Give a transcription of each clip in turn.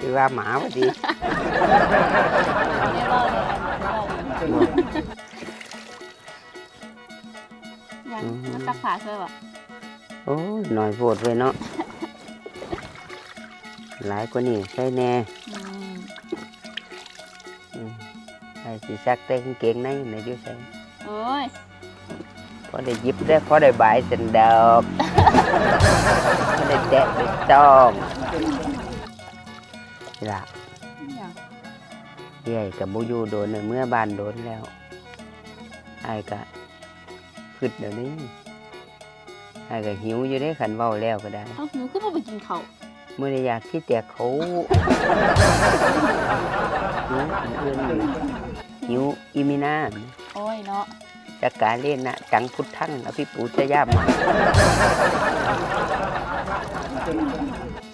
คือว่าหมาพอดีไม่รอดเลยไม่รอดเลยยังมันตักผาเคยป่ะโอ้ยหน่อยโพดเลยเนาะหลายกว่านี้ใช่แน่อืมอืมใส่สีซักแต่กางเกงในในอยู่ใส่โอ้ยพอได้หยิบได้พอได้บายสันดอกพอ ได้แตะได้ต้องนี่ล่ะอย่างเย่กับบุยูโดนในเมื่อบานโดนแล้วไอ้ก็ขึ้นเดี๋ยวนี้ไอ้ก็หิวอยู่ได้ขันเว้าแล้วก็ได้ เอาหนูขึ้นมาไปกินเขาเมื่ออยากที่แต่เขาหิวเอื้อนหิวอิมินาโอ้ยเนาะจักกาเล่นนะจังพุทธังอภิปูชยาม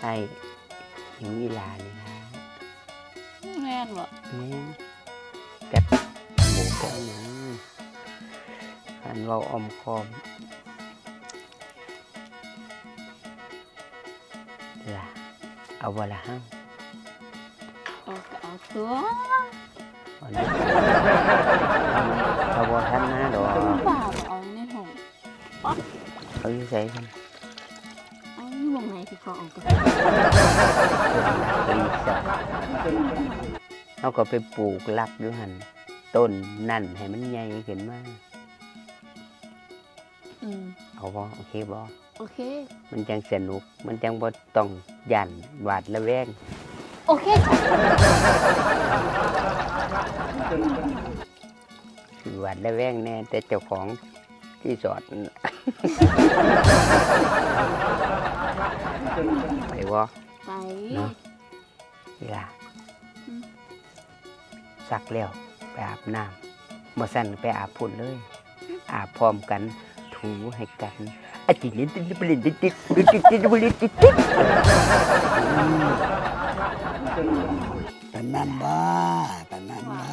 ใช่หิวอีหลานี่นะแม่นบ่แม่นแบบหมูแก้วหยังคันเว้าออมคอมล่ะเอาบ่ละห้าเอาก็เอาตัวเอานะเอาบ่ทันนะดอกบ้าบ่เอาในห้องเอาอยู่ใส่กันเอานี่ว งไหนที่เขาเอาก็รีสอร์ทเขาก็ไปปลูกลักอยู่หันต้นนั่นให้มันใหญ่ขึ้นมาอืมเอาบ่โอเคบ่โอเค มันจังสนุก มันจังบ่ต้องยันหวาดระแวง โอเคจ้ะสิหวาดระแวงแน่แต่เจ้าของ ที่สอดไปวะไปเนี่ล่ะสักแล้วไปอาบน้ำมาสั่นไปอาบพุ่นเลย อาบพร้อมกันถูให้กันอาจินิติบลิติติติติติบลิติติเป็นนั่นบ้าเป็นนั่นบ้า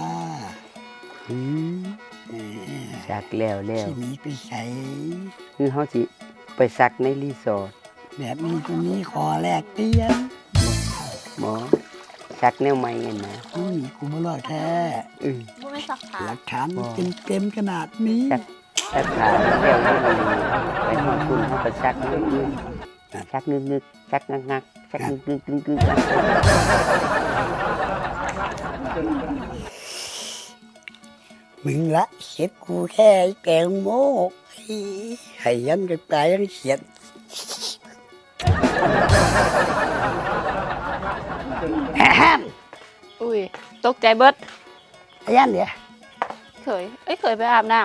อืม สักแล้วแล้วที่นี้ไปใส่คือเฮาสิไปสักในรีสอร์ทแบบนี้ตัวนี้ขอแลกเตียนหมอสักแนวใหม่เห็นนะอุ้ยกูไม่รอดแท้อือบ่ไม่สักผาหลักฐานมันเป็นเต็มขนาดนี้สักสักขาแล้วก็มีไปหอดคุณเฮาก็สักนึกนึกสักนึกนึกสักงักงักสักนึกนึกนึกนึกงักงัก มึงละเขียดกูแค่ไอ้แกงโม่ให้ยันกับตายยังเขียดแฮมอุ้ยตกใจเบิดไอ้ยันเดี๋ยวเคยเอ้ยเคยไปอาบน้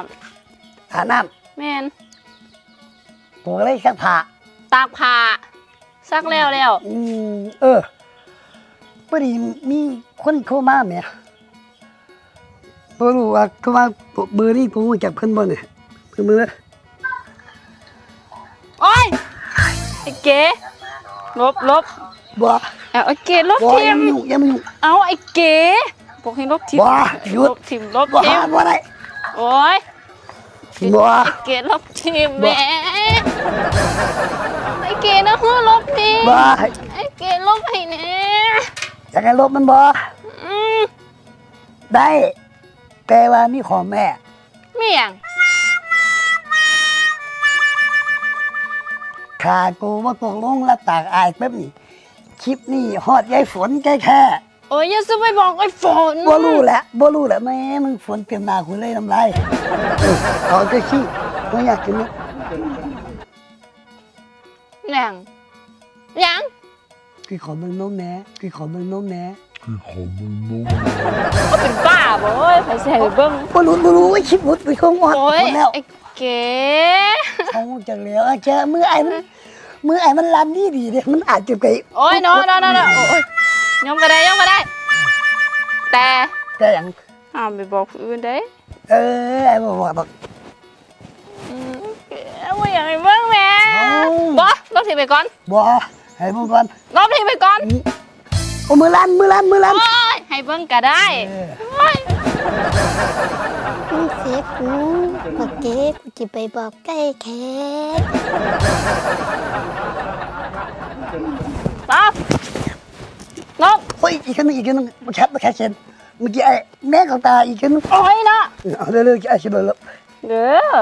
ำอาบน้แม่นำกูก็เลยสักผ้าตากผ้าซักแล้วแล้วอืมเออพอดีมีคนโทรมาแหม่ บ่รู้ว่าโทรมาเบอร์นี้ผมรู้จักเพิ่นบ่เนี่ยเพิ่นมือโอ้ยไอ้เก๋ลบลบบ่เอาไอ้เก๋ลบบ่ทิยังมไม่ยุ่งยังไม่ยุ่งเอาไอ้เก๋บอกให้ลบทิมบ่หยุลดบทิมลบบ่ทิหามบ่ได้โอ้ยบ่ ไอ้เก๋ลบทิมบ่แหมไอ้เก๋นะฮือลบทิมบ่ไอ้เก๋ลบให้แน่อยากให้ลบมันบ่อืมได้ แต่ว่ามีขอแม่เมี่ยงขากูว่าตกลงแล้วตากอายแป๊บนี้คลิปนี้ฮอดยายฝนแค่แค่โอ้ยอย่าซื้อไปบอกไอ้ฝนบ่รู้แหละบ่รู้แหละแม่มึงฝนเต็มหน้ากูเลยน้ำลายเออเอาจะขี้บ่อยากกินนะ หยังหยัง พี่ขอเบิ่งนมแหน่พี่ขอเบิ่งนมแหน่ก็เป็นบ้าบ่เอ้ยไปใส่เบิ่งบ่รู้บ่รู้ว่าคลิปหลุดไปคงหมดโอ้ยหมดแล้วไอ้เก๋เอาจังแล้วเอาเจ้ามือไอ้มันมือไอ้มันลันดีดีเด้มันอาจจะไปโอ้ยเนาะเนาะเนาะเนาะโอ้ยยอมก็ได้ยอมก็ได้ แต่แต่หยังห้ามไปบอกผู้อื่นเด้เออไอ้บ่บอกบอกอืมเก๋ว่าอย่างไรเบิ่งแหม่เอ้าบ่ลบทิ้งไปก่อนบ่ ให้มึงก่อนลบทิ้งไปก่อนโอ้มือลันมือลันมือลันโอ้ยให้เบิ่งก็ได้เออโอ้ยมึงเสียกูเมื่อกี้กูจะไปบอกใกล้แขกป๊อบนกเฮ้ยอีกคนหนึงอีกคนหนึงมาแคปมาแคปเชนเมื่อกี้ไอ้แม่ของตาอีกคนหนึงโอ้ยเนาะเออเอาเร็วๆไอ้ชิบเลยแล้วเด้อ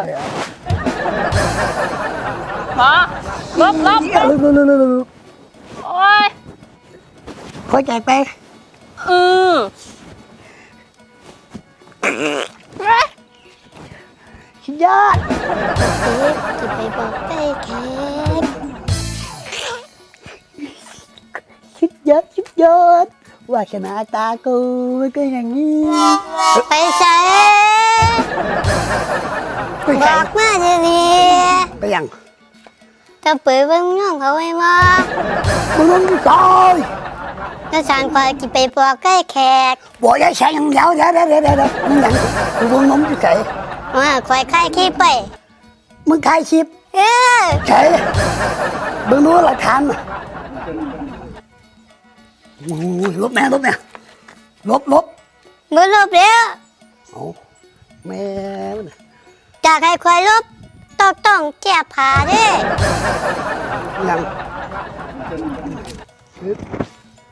มาลบลบเอาเร็วๆเร็วๆเร็วโอ้ย ๆค่อยแจกไปอือเฮ้ยชิยอดเจ๊กูจะไปบอกใกล้แขกชิดยอดชิดยอดวาสนาตากูมันก็อย่างนี้ไปใส่ไปบใส่อกมาเดี๋ยวนี้ไปยังจะเปิดเบิ่งน้องเขาไว้มามึงต้องไปซอ ยแล้วฉันก็จะไปบอกใกล้แขกบอกยายแฉยังเดี๋ยวเดี๋ยวเดี๋ยวเดี๋ยวเดี๋ยวมึงยังกูวงน้มจะใส่ว่าคอยใกล้ขี้ไป มึงขายชิปเออใช่มึงรู้หลักฐานมั้ยโอ้ยลบแม่ลบแม่ลบลบบ่ลบแล้วเอาแม่มันจากให้คอยลบต้องต้องแก้ผ้าเด้ยัง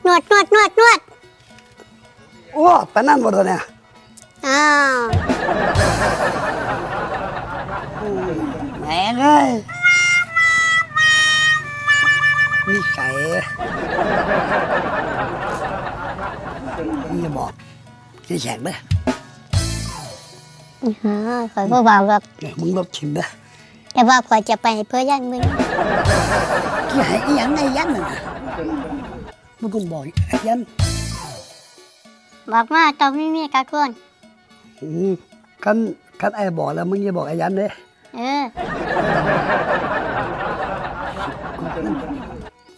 นวดนวดนวดนวดโอ้ปานนั่นหมดเลยเนี่ยอ้าวแม่เลยนิสัยนี่จะบอกจะแฉกเลยอ่าคอยบ่บอกหรอกเนี่ยมึงลบชิมเลยแต่ว่าคอยจะไปเพื่อย่างมึงที่ให้อีหยังไอ้ยันน่ะนะ มึงต้องบอกไอ้ยันบอกมาต้องไม่มีกักคนอืมคันคันไอ้บอกแล้วมึงอย่าบอกไอ้ยันเลยเออ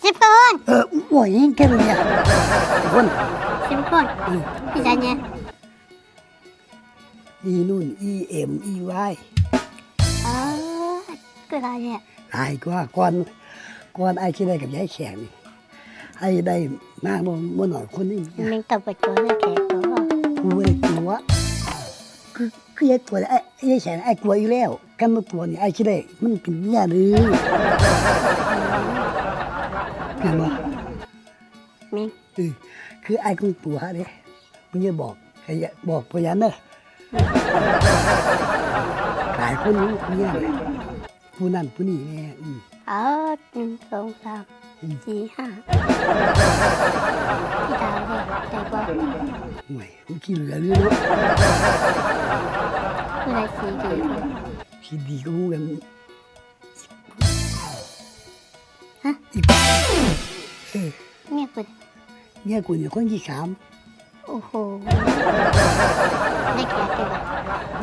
สิบคนเออโอ้ยยิงแค่นี้คนสิบคนพี่จันเนี่ยอีนู่นอีเอ็มอีวายเออก็ได้เนี่ยไอ้กว่าก่อนก่อน ไอ้ที่ได้กับยายแขกนี่ไอ้ได้มากบ่บ่หน่อยคนนี้เนี่ยมึงต้องไปตัวเลยแขกตัวกูไม่ได้กลัวคือคือยายตัวไอ้ไอ้ยายแขกไอ้กลัวอยู่แล้วกันมาตัวนี่ไอ้ที่ได้มันเป็นเมียหรือเห็นบ่มึงเออคือไอ้คงตัวเด้มึงอย่าบอกใครอย่าบอกพยานเนอะหลายคนรู้เนี่ยเลยผู้นั่นผู้นี่แน่อืมเออหนึ่งสองสาม สี่ห้าพี่ดาวเนี่ยได้บอกห่วยมันขี้เหลือเรื่องเนาะเมื่อไรสีดีขี้ดีก็รู้กันฮะอีกเออเมียกูเนี่ยกูเนี่ยคนที่สามโอ้โหได้แขกดีกว่า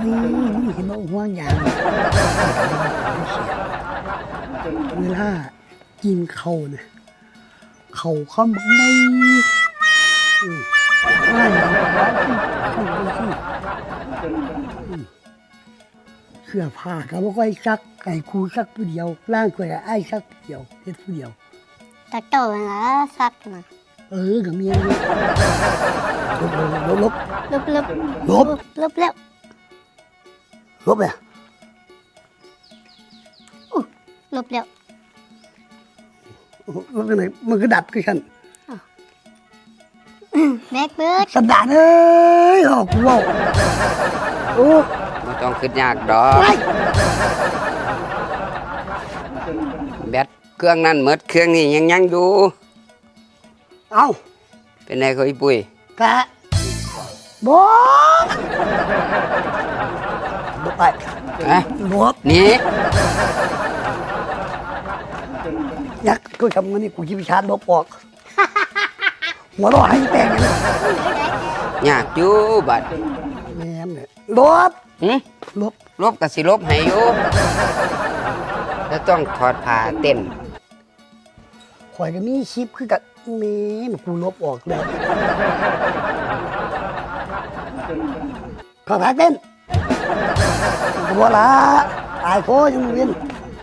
นี่นี่เห็นว่าห่วงอย่างเวลา กินเขาเนี่ยเขาข้ามในอืมไม่ข้ามไปที่อืมเสื้อผ้าก็ไม่ค่อยซักไก่ครูซักผู้เดียวร่างกายไอ้ายซักผู้เดียวเฮ็ดผู้เดียวตะโตมันละซักมาเออกับเมียนี่ลบลบลบลบลบลบลบแล้วลบเนี่ยลบแล้ว ลบยังไงมันก็ดับคือฉันแบกเบิร์ดสันดานเอ้ยหอกกูเว่าโอ้บ่ต้องคิดยากดอกไอ้แบตเครื่องนั้นหมดเครื่องนี้ยังยังอยู่ เอาเป็นไงเขาอีปุ้ยกะบอกลบไปฮะลบหนี่ ยักษ์ก็ทำเงินนี่กูยิบชาร์จลบออก หัวเร้อให้แต่งอย่างนี้ยากอยู่บัดแม่มเนี่ยลบหึลบลบก็สิลบให้อยู่แล้วต้องถอดผ้าเต้นข่อยก็มีชิปคือกับแม่มกูลบออกแล้วขอพาเต้นกูบอกละอายโคยังมึงเวียน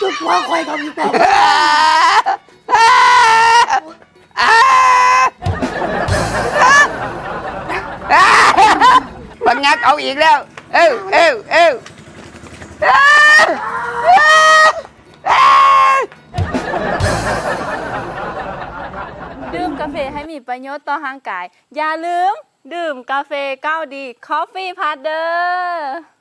จุดว่าคอยกับอีกแล้วมันงักเอาอีกแล้ว เอ้าเอ้าเอ้าดื่มกาแฟให้มีประโยชน์ต่อร่างกาย อย่าลืม ดื่มกาแฟก้าวดี คอฟฟี่พาร์เดอร์